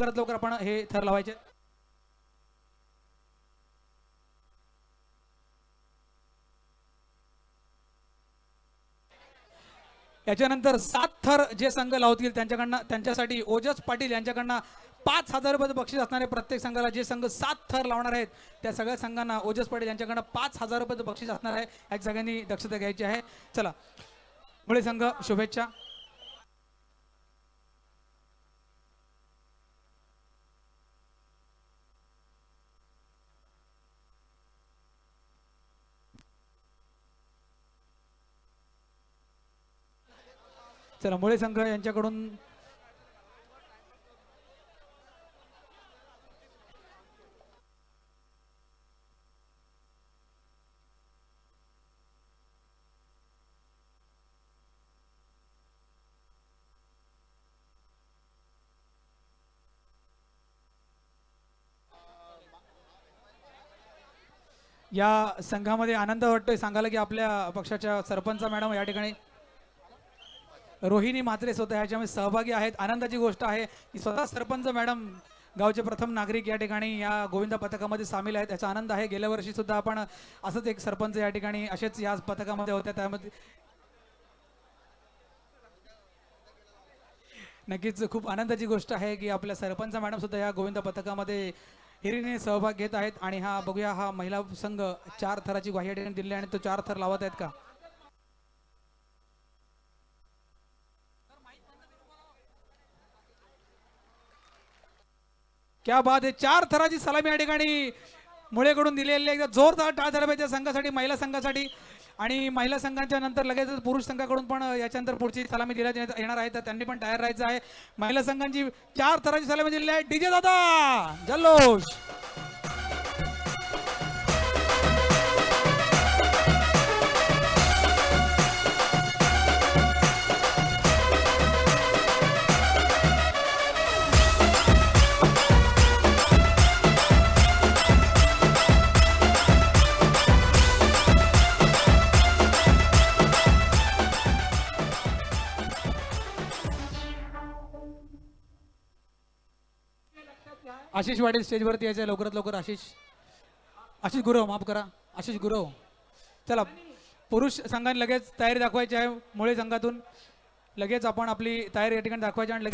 लवकरात लवकर आपण हे थर लावायचे. याच्यानंतर सात थर जे संघ लावतील त्यांच्याकडनं त्यांच्यासाठी ओजस पाटील यांच्याकडनं पाच हजार रुपये बक्षीस असणारे प्रत्येक संघाला जे संघ सात थर लावणार आहेत त्या सगळ्या संघांना ओजस पाटील यांच्याकडनं पाच हजार रुपये बक्षीस असणार आहे. या सगळ्यांनी दक्षता घ्यायची आहे. चला मुळे संघ शुभेच्छा. चला मुळे संघ यांच्याकडून या संघामध्ये आनंद वाटतोय. सांगायला की आपल्या पक्षाच्या सरपंच मॅडम या ठिकाणी रोहिणी म्हात्रे स्वतः ह्याच्यामध्ये सहभागी आहेत. आनंदाची गोष्ट आहे की स्वतः सरपंच मॅडम गावचे प्रथम नागरिक या ठिकाणी या गोविंदा पथकामध्ये सामील आहेत. याचा आनंद आहे. गेल्या वर्षी सुद्धा आपण असंच एक सरपंच या ठिकाणी असेच या पथकामध्ये होत्या. त्यामध्ये नक्कीच खूप आनंदाची गोष्ट आहे की आपल्या सरपंच मॅडम सुद्धा या गोविंदा पथकामध्ये हिरीने सहभाग घेत आहेत. आणि हा बघूया हा महिला संघ चार थराची ग्वाही या ठिकाणी दिली आणि तो चार थर लावत आहेत का? क्या बात आहे चार थराची सलामी या ठिकाणी मुळेकडून दिलेली एकदा जोरदार टाळ झाला पाहिजे संघासाठी महिला संघासाठी. आणि महिला संघाच्या नंतर लगेच पुरुष संघाकडून पण याच्यानंतर पुढची सलामी दिल्या येणार आहे. तर त्यांनी पण तयार राहायचं आहे. महिला संघांची चार थराची सलामी दिलेली आहे. डीजे दादा जल्लोष. आशिष वाटेल स्टेजवरती यायचं आहे लवकरात लवकर आशिष. आशिष गुरव माफ करा. आशिष गुरव. चला पुरुष संघाने लगेच तयारी दाखवायची आहे मुळे संघातून. लगेच आपण आपली तयारी या ठिकाणी दाखवायची आणि